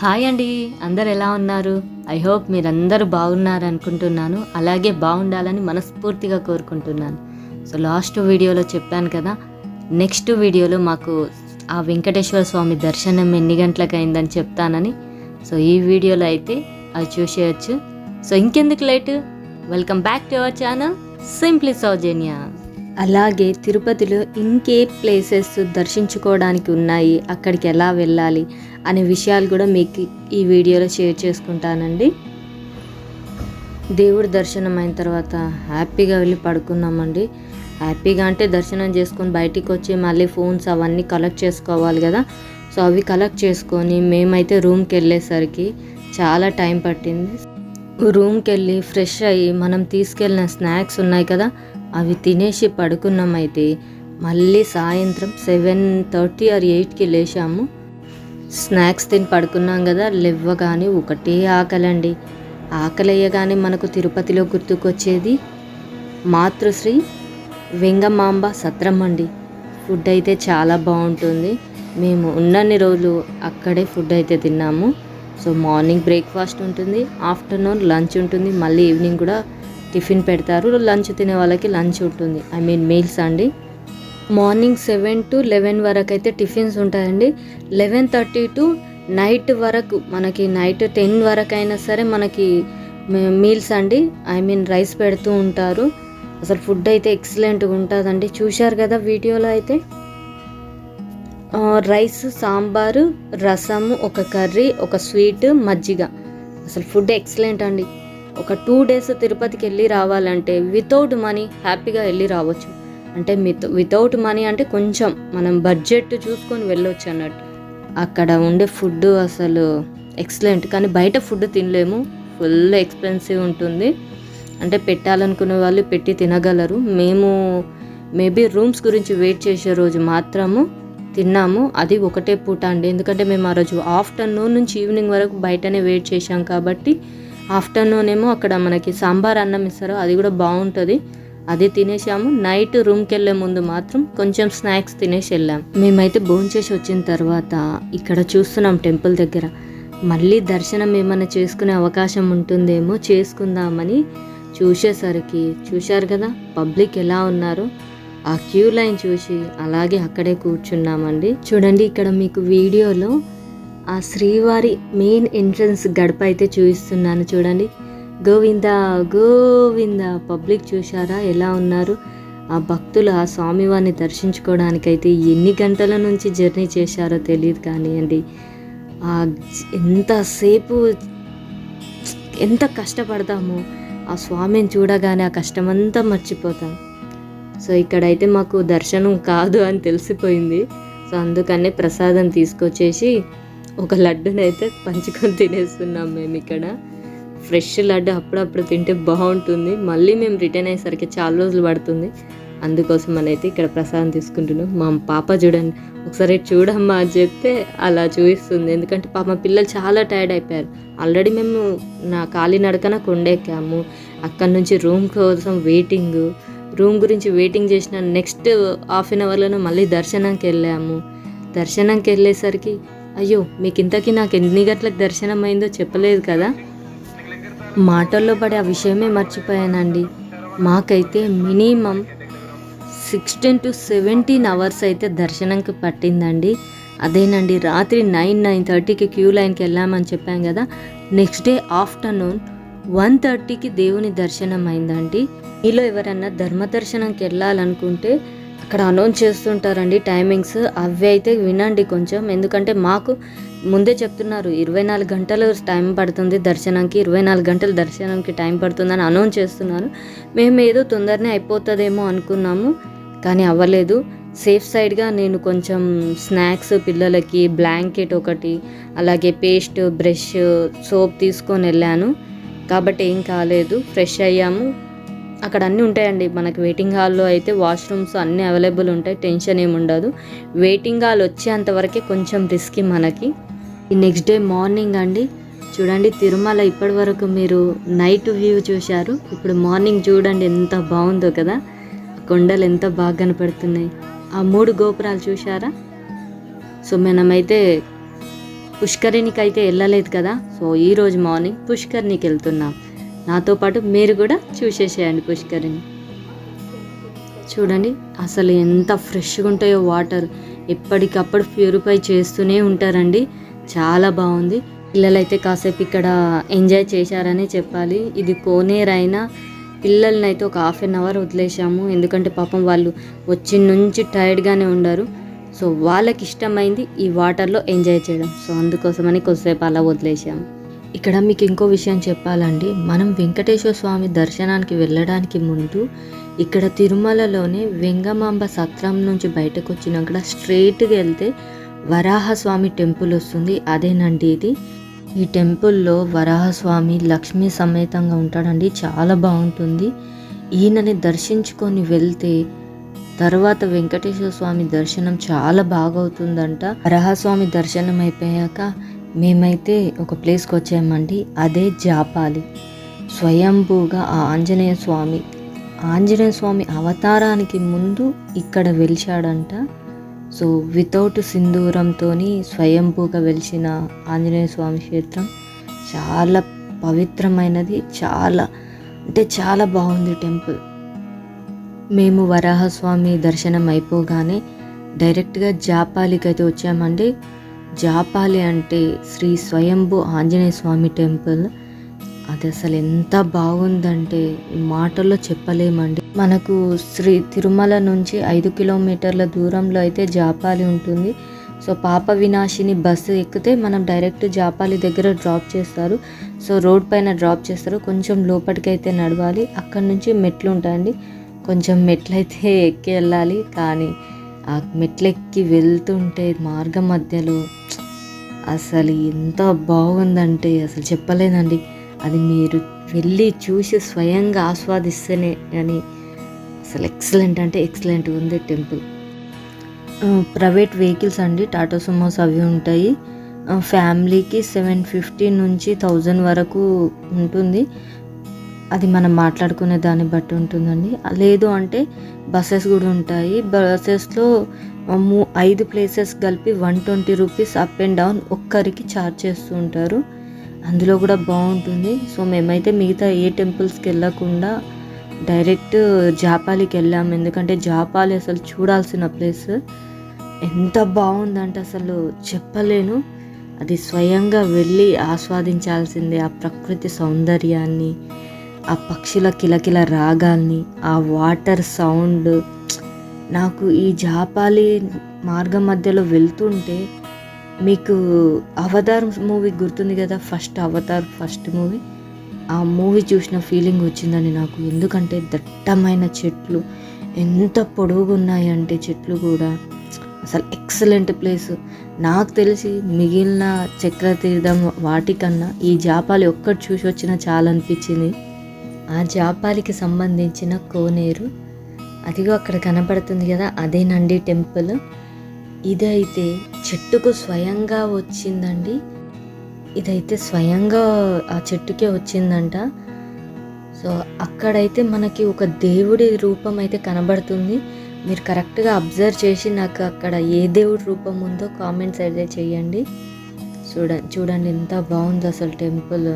Hi అండి అందరు ఎలా ఉన్నారు? ఐ హోప్ మీరందరూ బాగున్నారు అనుకుంటున్నాను అలాగే బాగుండాలని మనస్ఫూర్తిగా కోరుకుంటున్నాను. సో లాస్ట్ వీడియోలో చెప్పాను కదా నెక్స్ట్ వీడియోలో మాకు ఆ వెంకటేశ్వర స్వామి దర్శనం ఎన్ని గంటలకు అయిందని చెప్తానని. సో ఈ వీడియోలో అయితే అది చూసేయచ్చు. సో ఇంకెందుకు late? Welcome back to our channel simply Sowjanya అలాగే తిరుపతిలో ఇంకే ప్లేసెస్ దర్శించుకోవడానికి ఉన్నాయి. అక్కడికి ఎలా వెళ్ళాలి అనే విషయాలు కూడా మీకు ఈ వీడియోలో షేర్ చేసుకుంటానండి. దేవుడి దర్శనం అయిన తర్వాత హ్యాపీగా వెళ్ళి పడుకున్నామండి. హ్యాపీగా అంటే దర్శనం చేసుకొని బయటికి వచ్చి మళ్ళీ ఫోన్స్ అవన్నీ కలెక్ట్ చేసుకోవాలి కదా. సో అవి కలెక్ట్ చేసుకొని మేమైతే రూమ్కి వెళ్ళేసరికి చాలా టైం పట్టింది. రూమ్కి వెళ్ళి ఫ్రెష్ అయ్యి మనం తీసుకెళ్ళిన స్నాక్స్ ఉన్నాయి కదా. అవి తినేసి పడుకున్నామైతే మళ్ళీ సాయంత్రం సెవెన్ థర్టీ ఆర్ ఎయిట్కి లేచాము. స్నాక్స్ తిని పడుకున్నాం కదా లెవ్వగానే ఒకటే ఆకలండి. ఆకలయ్యగానే మనకు తిరుపతిలో గుర్తుకొచ్చేది మాతృశ్రీ వెంగమాంబ సత్రం అండి. ఫుడ్ అయితే చాలా బాగుంటుంది. మేము ఉన్నన్ని రోజులు అక్కడే ఫుడ్ అయితే తిన్నాము. సో మార్నింగ్ బ్రేక్ఫాస్ట్ ఉంటుంది ఆఫ్టర్నూన్ లంచ్ ఉంటుంది మళ్ళీ ఈవినింగ్ కూడా టిఫిన్ పెడతారు. లంచ్ తినే వాళ్ళకి లంచ్ ఉంటుంది. ఐ మీన్ మీల్స్ అండి. మార్నింగ్ సెవెన్ టు లెవెన్ వరకు అయితే టిఫిన్స్ ఉంటాయండి. లెవెన్ థర్టీ టు నైట్ వరకు మనకి నైట్ టెన్ వరకు అయినా సరే మనకి మీల్స్ అండి. ఐ మీన్ రైస్ పెడుతూ ఉంటారు. అసలు ఫుడ్ అయితే ఎక్సలెంట్గా ఉంటుందండి. చూశారు కదా వీడియోలో అయితే? రైస్ సాంబారు రసము ఒక కర్రీ ఒక స్వీట్ మజ్జిగ. అసలు ఫుడ్ ఎక్సలెంట్ అండి. ఒక టూ డేస్ తిరుపతికి వెళ్ళి రావాలంటే వితౌట్ మనీ హ్యాపీగా వెళ్ళి రావచ్చు. అంటే మిత్ వితౌట్ మనీ అంటే కొంచెం మనం బడ్జెట్ చూసుకొని వెళ్ళొచ్చు అన్నట్టు. అక్కడ ఉండే ఫుడ్ అసలు ఎక్సలెంట్ కానీ బయట ఫుడ్ తినలేము. ఫుల్ ఎక్స్పెన్సివ్ ఉంటుంది. అంటే పెట్టాలనుకునే వాళ్ళు పెట్టి తినగలరు. మేము మేబీ రూమ్స్ గురించి వెయిట్ చేసే రోజు మాత్రము తిన్నాము. అది ఒకటే పూట అండి. ఎందుకంటే మేము ఆ రోజు ఆఫ్టర్నూన్ నుంచి ఈవినింగ్ వరకు బయటనే వెయిట్ చేశాం కాబట్టి ఆఫ్టర్నూన్ ఏమో అక్కడ మనకి సాంబార్ అన్నం ఇస్తారు అది కూడా బాగుంటుంది. అది తినేసాము. నైట్ రూమ్కి వెళ్ళే ముందు మాత్రం కొంచెం స్నాక్స్ తినేసి వెళ్ళాం. మేమైతే భోంచేసి వచ్చిన తర్వాత ఇక్కడ చూస్తున్నాం టెంపుల్ దగ్గర. మళ్ళీ దర్శనం ఏమైనా చేసుకునే అవకాశం ఉంటుందేమో చేసుకుందామని చూసేసరికి చూశారు కదా పబ్లిక్ ఎలా ఉన్నారో? ఆ క్యూ లైన్ చూసి అలాగే అక్కడే కూర్చున్నామండి. చూడండి ఇక్కడ మీకు వీడియోలో ఆ శ్రీవారి మెయిన్ ఎంట్రన్స్ గడప అయితే చూపిస్తున్నాను చూడండి. గోవింద గోవింద పబ్లిక్ చూశారా? ఎలా ఉన్నారు? ఆ భక్తులు ఆ స్వామివారిని దర్శించుకోవడానికైతే ఎన్ని గంటల నుంచి జర్నీ చేశారో తెలియదు కానివ్వండి ఆ ఎంతసేపు ఎంత కష్టపడతామో ఆ స్వామిని చూడగానే ఆ కష్టమంతా మర్చిపోతాం. సో ఇక్కడైతే మాకు దర్శనం కాదు అని తెలిసిపోయింది. సో అందుకనే ప్రసాదం తీసుకొచ్చేసి ఒక లడ్డునైతే పంచుకొని తినేస్తున్నాం మేము ఇక్కడ. ఫ్రెష్ లడ్డు అప్పుడప్పుడు తింటే బాగుంటుంది. మళ్ళీ మేము రిటర్న్ అయ్యేసరికి చాలా రోజులు పడుతుంది. అందుకోసం అని అయితే ఇక్కడ ప్రసాదం తీసుకుంటున్నాం. మా పాప చూడండి. ఒకసారి చూడమ్మా అని చెప్తే అలా చూపిస్తుంది. ఎందుకంటే పాప పిల్లలు చాలా టైర్డ్ అయిపోయారు. ఆల్రెడీ మేము నా ఖాళీ నడకన కొండెక్కాము. అక్కడి నుంచి రూమ్ కోసం వెయిటింగ్ రూమ్ గురించి వెయిటింగ్ చేసిన నెక్స్ట్ హాఫ్ అన్ అవర్లోనే మళ్ళీ దర్శనంకి వెళ్ళాము దర్శనంకి వెళ్ళేసరికి అయ్యో మీకు ఇంతకీ నాకు ఎన్ని గంటలకు దర్శనం అయిందో చెప్పలేదు కదా? మాటల్లో పడే ఆ విషయమే మర్చిపోయానండి. మాకైతే minimum sixteen to seventeen hours అయితే దర్శనంకి పట్టిందండి. అదేనండి రాత్రి నైన్ నైన్ థర్టీకి క్యూ లైన్కి వెళ్ళామని చెప్పాం కదా. నెక్స్ట్ డే ఆఫ్టర్నూన్ వన్ థర్టీకి దేవుని దర్శనం అయిందండి మీలో ఎవరన్నా ధర్మ దర్శనంకి వెళ్ళాలనుకుంటే అక్కడ అనౌన్స్ చేస్తుంటారండి టైమింగ్స్ అవి అయితే వినండి కొంచెం. ఎందుకంటే మాకు ముందే చెప్తున్నారు ఇరవై నాలుగు గంటలు టైం పడుతుంది దర్శనంకి ఇరవై నాలుగు గంటలు దర్శనంకి టైం పడుతుందని అనౌన్స్ చేస్తున్నారు. మేము ఏదో తొందరనే అయిపోతుందేమో అనుకున్నాము కానీ అవ్వలేదు. సేఫ్ సైడ్గా నేను కొంచెం స్నాక్స్ పిల్లలకి బ్లాంకెట్ ఒకటి అలాగే పేస్ట్ బ్రష్ సోప్ తీసుకొని వెళ్ళాను. కాబట్టి ఏం కాలేదు. ఫ్రెష్ అయ్యాము. అక్కడ అన్నీ ఉంటాయండి. మనకి వెయిటింగ్ హాల్లో అయితే వాష్రూమ్స్ అన్నీ అవైలబుల్ ఉంటాయి. టెన్షన్ ఏమి ఉండదు. వెయిటింగ్ హాల్ వచ్చేంతవరకే కొంచెం రిస్క్ మనకి. ఈ నెక్స్ట్ డే మార్నింగ్ అండి. చూడండి తిరుమల ఇప్పటి వరకు మీరు నైట్ వ్యూ చూశారు. ఇప్పుడు మార్నింగ్ చూడండి ఎంత బాగుందో కదా. కొండలు ఎంత బాగా కనపడుతున్నాయి. ఆ మూడు గోపురాలు చూశారా? సో మనమైతే పుష్కరిణికి అయితే వెళ్ళలేదు కదా. సో ఈరోజు మార్నింగ్ పుష్కరిణికి వెళ్తున్నాం. నాతో పాటు మీరు కూడా చూసేసేయండి పుష్కరిని చూడండి అసలు ఎంత ఫ్రెష్గా ఉంటాయో వాటర్. ఎప్పటికప్పుడు ప్యూరిఫై చేస్తూనే ఉంటారండి. చాలా బాగుంది. పిల్లలైతే కాసేపు ఇక్కడ ఎంజాయ్ చేశారనే చెప్పాలి. ఇది కోనేరు అయినా పిల్లల్ని అయితే ఒక హాఫ్ అన్ అవర్ వదిలేసాము ఎందుకంటే పాపం వాళ్ళు వచ్చి నుంచి టైర్డ్గానే ఉండరు. సో వాళ్ళకి ఇష్టమైంది ఈ వాటర్లో ఎంజాయ్ చేయడం. సో అందుకోసమని కొద్దిసేపు అలా వదిలేసాము ఇక్కడ మీకు ఇంకో విషయం చెప్పాలండి. మనం వెంకటేశ్వర స్వామి దర్శనానికి వెళ్ళడానికి ముందు ఇక్కడ తిరుమలలోనే వెంగమాంబ సత్రం నుంచి బయటకు వచ్చినాక స్ట్రైట్గా వెళ్తే వరాహస్వామి టెంపుల్ వస్తుంది. అదేనండి ఇది. ఈ టెంపుల్లో వరాహస్వామి లక్ష్మీ సమేతంగా ఉంటాడండి. చాలా బాగుంటుంది. ఈయనని దర్శించుకొని వెళ్తే తర్వాత వెంకటేశ్వర స్వామి దర్శనం చాలా బాగవుతుందంట. వరాహస్వామి దర్శనం అయిపోయాక మేమైతే ఒక ప్లేస్కి వచ్చామండి అదే జాపాలి. స్వయంభూగా ఆ ఆంజనేయ స్వామి ఆంజనేయ స్వామి అవతారానికి ముందు ఇక్కడ వెలిచాడంట. సో వితౌట్ సింధూరంతో స్వయంభూగా వెలిచిన ఆంజనేయ స్వామి క్షేత్రం చాలా పవిత్రమైనది చాలా అంటే చాలా బాగుంది టెంపుల్. మేము వరాహస్వామి దర్శనం అయిపోగానే డైరెక్ట్గా జాపాలికి అయితే వచ్చామండి. జాపాలి అంటే శ్రీ స్వయంభు ఆంజనేయ స్వామి టెంపుల్. అది అసలు ఎంత బాగుందంటే మాటల్లో చెప్పలేమండి. మనకు శ్రీ తిరుమల నుంచి ఐదు కిలోమీటర్ల దూరంలో అయితే జాపాలి ఉంటుంది. సో పాప వినాశిని బస్సు ఎక్కితే మనం డైరెక్ట్ జాపాలి దగ్గర డ్రాప్ చేస్తారు. సో రోడ్ పైన డ్రాప్ చేస్తారు. కొంచెం లోపలికైతే అయితే నడవాలి. అక్కడ నుంచి మెట్లు ఉంటాయండి. కొంచెం మెట్లయితే ఎక్కి వెళ్ళాలి. కానీ ఆ మెట్లెక్కి వెళ్తుంటే మార్గం మధ్యలో అసలు ఎంత బాగుందంటే అసలు చెప్పలేనండి. అది మీరు వెళ్ళి చూసి స్వయంగా ఆస్వాదిస్తేనే అని. అసలు ఎక్సలెంట్ అంటే ఎక్సలెంట్ ఉంది టెంపుల్. ప్రైవేట్ వెహికల్స్ అండి టాటా సుమోస్ అవి ఉంటాయి. ఫ్యామిలీకి సెవెన్ ఫిఫ్టీ నుంచి థౌజండ్ వరకు ఉంటుంది. అది మనం మాట్లాడుకునే దాన్ని బట్టి ఉంటుందండి. లేదు అంటే బస్సెస్ కూడా ఉంటాయి. బస్సెస్లో మూ ఐదు ప్లేసెస్ కలిపి one twenty rupees up and down ఒక్కరికి ఛార్జ్ చేస్తూ ఉంటారు. అందులో కూడా బాగుంటుంది. సో మేమైతే మిగతా ఏ టెంపుల్స్కి వెళ్ళకుండా డైరెక్ట్ జాపాలికి వెళ్ళాము. ఎందుకంటే జాపాలి అసలు చూడాల్సిన ప్లేస్ ఎంత బాగుందంటే అసలు చెప్పలేను. అది స్వయంగా వెళ్ళి ఆస్వాదించాల్సిందే ఆ ప్రకృతి సౌందర్యాన్ని ఆ పక్షుల కిలకిల రాగాల్ని ఆ వాటర్ సౌండ్ నాకు ఈ జాపాలి మార్గం మధ్యలో వెళ్తుంటే మీకు అవతార్ మూవీ గుర్తుంది కదా ఫస్ట్ అవతార్ ఫస్ట్ మూవీ? ఆ మూవీ చూసిన ఫీలింగ్ వచ్చిందని నాకు. ఎందుకంటే దట్టమైన చెట్లు ఎంత పొడవుగా ఉన్నాయంటే చెట్లు కూడా. అసలు ఎక్సలెంట్ ప్లేస్. నాకు తెలిసి మిగిలిన చక్రతీర్థం వాటికన్నా ఈ జాపాలి ఒక్కటి చూసి వచ్చినా చాలా అనిపించింది ఆ జాపాలికి సంబంధించిన కోనేరు అదిగో అక్కడ కనపడుతుంది కదా అదేనండి టెంపుల్. ఇదైతే చెట్టుకు స్వయంగా వచ్చిందండి. ఇదైతే స్వయంగా ఆ చెట్టుకే వచ్చిందంట. సో అక్కడైతే మనకి ఒక దేవుడి రూపం అయితే కనబడుతుంది. మీరు కరెక్ట్గా అబ్జర్వ్ చేసి నాకు అక్కడ ఏ దేవుడి రూపం ఉందో కామెంట్స్ అయితే చేయండి. చూడ చూడండి ఎంత బాగుంది అసలు టెంపుల్.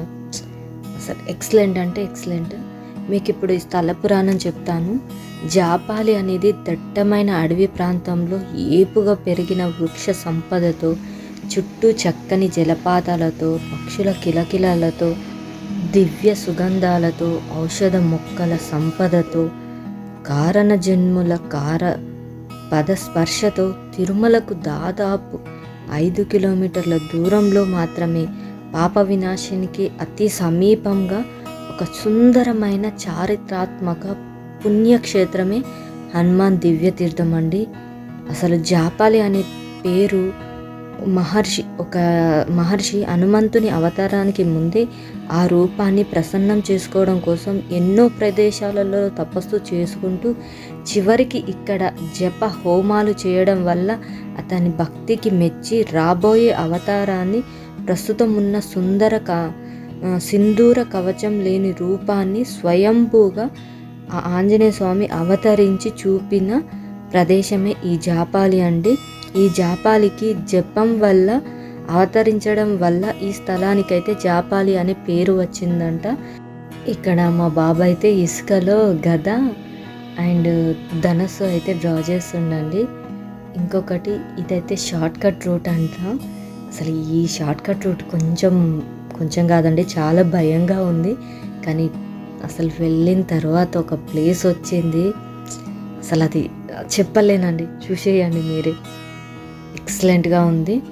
అసలు ఎక్సలెంట్ అంటే ఎక్సలెంట్. మీకు ఇప్పుడు ఈ స్థల పురాణం చెప్తాను. జాపాలి అనేది దట్టమైన అడవి ప్రాంతంలో ఏపుగా పెరిగిన వృక్ష సంపదతో చుట్టూ చక్కని జలపాతాలతో పక్షుల కిలకిలలతో దివ్య సుగంధాలతో ఔషధ మొక్కల సంపదతో కారణ జన్ముల కార పదస్పర్శతో తిరుమలకు దాదాపు ఐదు కిలోమీటర్ల దూరంలో మాత్రమే పాప వినాశనికి అతి సమీపంగా ఒక సుందరమైన చారిత్రాత్మక పుణ్యక్షేత్రమే హనుమాన్ దివ్య తీర్థం అండి. అసలు జాపాలి అనే పేరు మహర్షి ఒక మహర్షి హనుమంతుని అవతారానికి ముందే ఆ రూపాన్ని ప్రసన్నం చేసుకోవడం కోసం ఎన్నో ప్రదేశాలలో తపస్సు చేసుకుంటూ చివరికి ఇక్కడ జప హోమాలు చేయడం వల్ల అతని భక్తికి మెచ్చి రాబోయే అవతారాన్ని ప్రస్తుతం ఉన్న సుందర క సింధూర కవచం లేని రూపాన్ని స్వయంభూగా ఆ ఆంజనేయ స్వామి అవతరించి చూపిన ప్రదేశమే ఈ జాపాలి అండి. ఈ జాపాలికి జపం వల్ల అవతరించడం వల్ల ఈ స్థలానికైతే జాపాలి అనే పేరు వచ్చిందంట. ఇక్కడ మా బాబా అయితే ఇసుకలో గద అండ్ ధనస్సు అయితే డ్రా చేస్తుండండి. ఇంకొకటి ఇదైతే షార్ట్ కట్ రూట్ అంట. అసలు ఈ షార్ట్ కట్ రూట్ కొంచెం కొంచెం కాదండి చాలా భయంగా ఉంది. కానీ అసలు వెళ్ళిన తర్వాత ఒక ప్లేస్ వచ్చింది. అసలు అది చెప్పలేనండి. చూసేయండి మీరే. ఎక్సలెంట్గా ఉంది.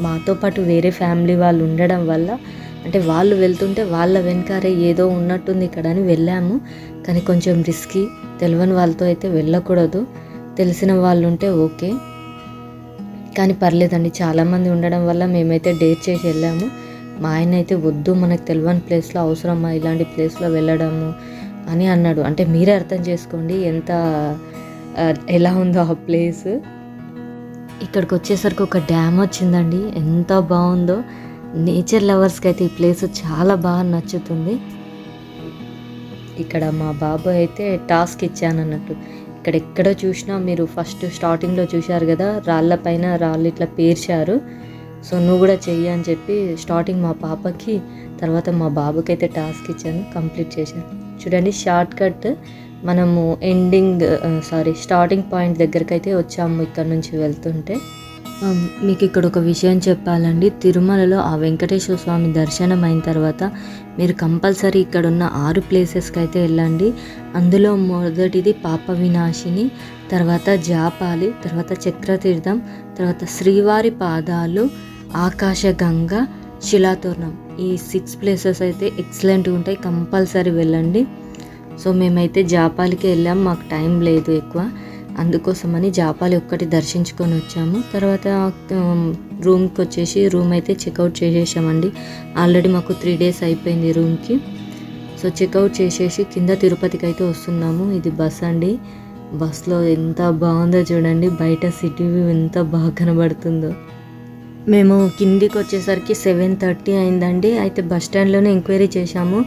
మాతో పాటు వేరే ఫ్యామిలీ వాళ్ళు ఉండడం వల్ల అంటే వాళ్ళు వెళ్తుంటే వాళ్ళ వెనకారే ఏదో ఉన్నట్టుంది ఇక్కడ అని వెళ్ళాము. కానీ కొంచెం రిస్కీ తెలియని వాళ్ళతో అయితే వెళ్ళకూడదు. తెలిసిన వాళ్ళు ఉంటే ఓకే. కానీ పర్లేదండి. చాలామంది ఉండడం వల్ల మేమైతే డేట్ చేసి వెళ్ళాము. మా ఆయన అయితే వద్దు మనకు తెలియని ప్లేస్లో అవసరమా ఇలాంటి ప్లేస్లో వెళ్ళడము అని అన్నాడు. అంటే మీరే అర్థం చేసుకోండి ఎంత ఎలా ఉందో ఆ ప్లేస్. ఇక్కడికి వచ్చేసరికి ఒక డ్యామ్ వచ్చిందండి. ఎంత బాగుందో. నేచర్ లవర్స్కి అయితే ఈ ప్లేస్ చాలా బాగా నచ్చుతుంది. ఇక్కడ మా బాబాయ్ అయితే టాస్క్ ఇచ్చాను అన్నట్టు ఇక్కడ ఎక్కడ చూసినా మీరు ఫస్ట్ స్టార్టింగ్లో చూశారు కదా రాళ్ళ పైన రాళ్ళు ఇట్లా పేర్చారు. సో నువ్వు కూడా చెయ్యి అని చెప్పి స్టార్టింగ్ మా పాపకి తర్వాత మా బాబుకి అయితే టాస్క్ ఇచ్చాను కంప్లీట్ చేశాను. చూడండి షార్ట్ కట్ మనము ఎండింగ్ సారీ స్టార్టింగ్ పాయింట్ దగ్గరికి అయితే వచ్చాము ఇక్కడ నుంచి వెళ్తుంటే. మీకు ఇక్కడ ఒక విషయం చెప్పాలండి. తిరుమలలో ఆ వెంకటేశ్వర స్వామి దర్శనం అయిన తర్వాత మీరు కంపల్సరీ ఇక్కడ ఉన్న ఆరు ప్లేసెస్కి అయితే వెళ్ళండి. అందులో మొదటిది పాప వినాశిని తర్వాత జాపాలి తర్వాత చక్రతీర్థం తర్వాత శ్రీవారి పాదాలు ఆకాశగంగ శిలాతోరణం. ఈ సిక్స్ ప్లేసెస్ అయితే ఎక్సలెంట్గా ఉంటాయి. కంపల్సరీ వెళ్ళండి. సో మేమైతే జాపాలికి వెళ్ళాం. మాకు టైం లేదు ఎక్కువ. అందుకోసమని జాపాలి ఒక్కటి దర్శించుకొని వచ్చాము. తర్వాత రూమ్కి వచ్చేసి రూమ్ అయితే చెక్అవుట్ చేసేసామండి. ఆల్రెడీ మాకు త్రీ డేస్ అయిపోయింది రూమ్కి. సో చెక్అవుట్ చేసేసి కింద తిరుపతికి అయితే వస్తున్నాము. ఇది బస్ అండి. బస్లో ఎంత బాగుందో చూడండి. బయట సిటీ వ్యూ ఎంత బాగా కనబడుతుందో. మేము కిందికి వచ్చేసరికి సెవెన్ థర్టీ అయిందండి. అయితే బస్ స్టాండ్లోనే ఎంక్వైరీ చేశాము.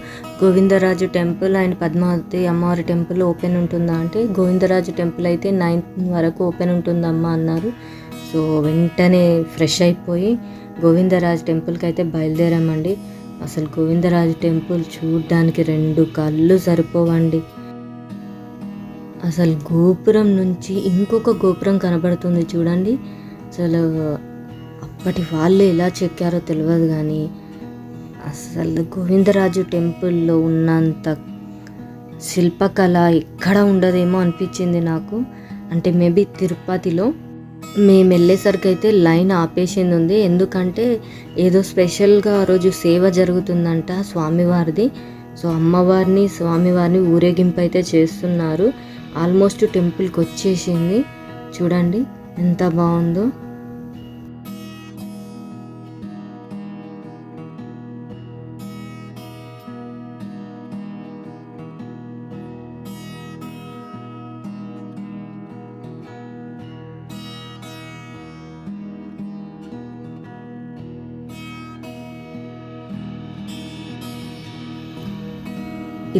గోవిందరాజు టెంపుల్ అండ్ పద్మావతి అమ్మవారి టెంపుల్ ఓపెన్ ఉంటుందా అంటే గోవిందరాజు టెంపుల్ అయితే నైన్త్ వరకు ఓపెన్ ఉంటుందమ్మా అన్నారు. సో వెంటనే ఫ్రెష్ అయిపోయి గోవిందరాజు టెంపుల్కి అయితే బయలుదేరామండి. అసలు గోవిందరాజు టెంపుల్ చూడడానికి రెండు కళ్ళు సరిపోవండి. అసలు గోపురం నుంచి ఇంకొక గోపురం కనబడుతుంది చూడండి. అసలు బట్ వాళ్ళు ఎలా చెక్కారో తెలియదు కానీ అసలు గోవిందరాజు టెంపుల్లో ఉన్నంత శిల్పకళ ఎక్కడ ఉండదేమో అనిపించింది నాకు. అంటే మేబీ తిరుపతిలో మేము వెళ్ళేసరికి అయితే లైన్ ఆపేసింది ఉంది. ఎందుకంటే ఏదో స్పెషల్గా ఆ రోజు సేవ జరుగుతుందంట స్వామివారిది. సో అమ్మవారిని స్వామివారిని ఊరేగింపు అయితే చేస్తున్నారు. ఆల్మోస్ట్ టెంపుల్కి వచ్చేసింది చూడండి ఎంత బాగుందో.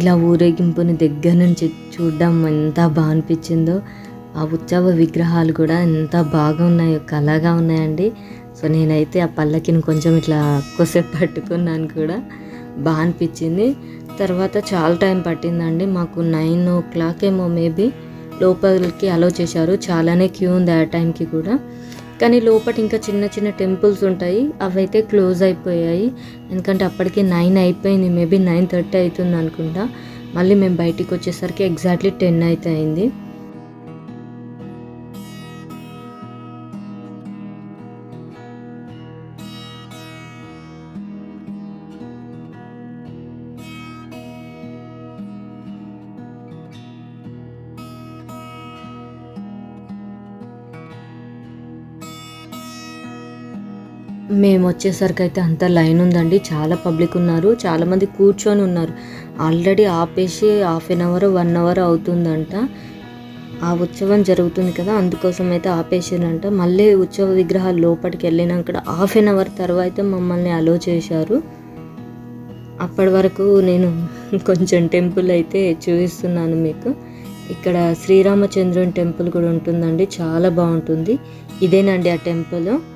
ఇలా ఊరేగింపుని దగ్గర నుంచి చూడడం ఎంత బాగా అనిపించిందో ఆ ఉత్సవ విగ్రహాలు కూడా ఎంత బాగా ఉన్నాయో కళగా ఉన్నాయండి. సో నేనైతే ఆ పల్లకిని కొంచెం ఇట్లా ఎక్కువసేపు పట్టుకున్నాను కూడా. బాగా అనిపించింది తర్వాత చాలా టైం పట్టిందండి. మాకు నైన్ ఓ క్లాక్ ఏమో మేబీ లోపలికి అలో చేశారు. చాలానే క్యూ ఉంది ఆ టైంకి కూడా. కానీ లోపల ఇంకా చిన్న చిన్న టెంపుల్స్ ఉంటాయి. అవైతే క్లోజ్ అయిపోయాయి. ఎందుకంటే అప్పటికే నైన్ అయిపోయింది. మేబీ నైన్ థర్టీ అవుతుంది అనుకుంటా. మళ్ళీ మేము బయటికి వచ్చేసరికి ఎగ్జాక్ట్లీ టెన్ అయితే అయింది. మేము వచ్చేసరికి అయితే అంత లైన్ ఉందండి. చాలా పబ్లిక్ ఉన్నారు. చాలామంది కూర్చొని ఉన్నారు. ఆల్రెడీ ఆపేసి half an hour one hour అవుతుందంట. ఆ ఉత్సవం జరుగుతుంది కదా అందుకోసం అయితే ఆపేసారంట. మళ్ళీ ఉత్సవ విగ్రహాలు లోపలికి వెళ్ళినాక హాఫ్ అన్ అవర్ తర్వాత మమ్మల్ని అలో చేశారు. అప్పటి వరకు నేను కొంచెం టెంపుల్ అయితే చూపిస్తున్నాను మీకు. ఇక్కడ శ్రీరామచంద్రుని టెంపుల్ కూడా ఉంటుందండి. చాలా బాగుంటుంది. ఇదేనండి ఆ టెంపుల్.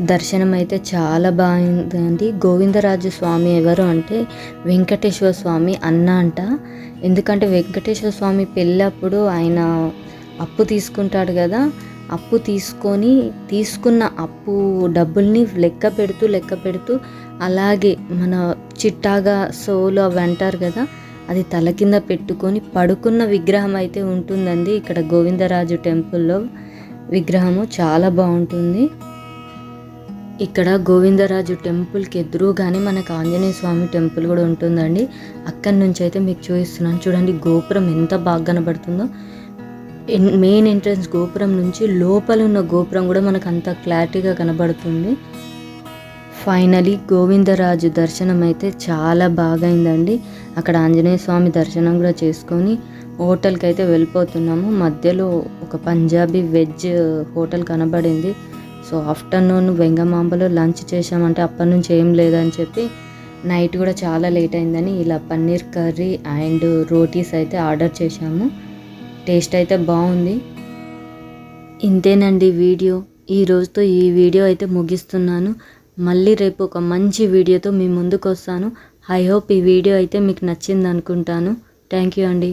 దర్శనం అయితే చాలా బాగుందండి. గోవిందరాజు స్వామి ఎవరు అంటే వెంకటేశ్వర స్వామి అన్న అంట. ఎందుకంటే వెంకటేశ్వర స్వామి పెళ్ళప్పుడు ఆయన అప్పు తీసుకుంటాడు కదా. అప్పు తీసుకొని తీసుకున్న అప్పు డబ్బుల్ని లెక్క పెడుతూ లెక్క పెడుతూ అలాగే మన చిట్టాగా సోలు అవి అంటారు కదా అది తల కింద పెట్టుకొని పడుకున్న విగ్రహం అయితే ఉంటుందండి. ఇక్కడ గోవిందరాజు టెంపుల్లో విగ్రహము చాలా బాగుంటుంది. ఇక్కడ గోవిందరాజు టెంపుల్కి ఎదురుగానే మనకు ఆంజనేయ స్వామి టెంపుల్ కూడా ఉంటుందండి. అక్కడి నుంచి అయితే మీకు చూపిస్తున్నాను. చూడండి గోపురం ఎంత బాగా కనబడుతుందో. మెయిన్ ఎంట్రన్స్ గోపురం నుంచి లోపల ఉన్న గోపురం కూడా మనకు అంత క్లారిటీగా కనబడుతుంది. ఫైనలీ గోవిందరాజు దర్శనం అయితే చాలా బాగా అక్కడ ఆంజనేయ స్వామి దర్శనం కూడా చేసుకొని హోటల్కి అయితే వెళ్ళిపోతున్నాము. మధ్యలో ఒక పంజాబీ వెజ్ హోటల్ కనబడింది. సో ఆఫ్టర్నూన్ వెంగమాంబలో లంచ్ చేసామంటే అప్పటి నుంచి ఏం లేదని చెప్పి నైట్ కూడా చాలా లేట్ అయిందని ఇలా పన్నీర్ కర్రీ అండ్ రోటీస్ అయితే ఆర్డర్ చేశాము. టేస్ట్ అయితే బాగుంది. ఇంతేనండి వీడియో. ఈ రోజుతో ఈ వీడియో అయితే ముగిస్తున్నాను. మళ్ళీ రేపు ఒక మంచి వీడియోతో మీ ముందుకు వస్తాను ఐ హోప్ ఈ వీడియో అయితే మీకు నచ్చింది అనుకుంటాను థ్యాంక్ యూ అండి.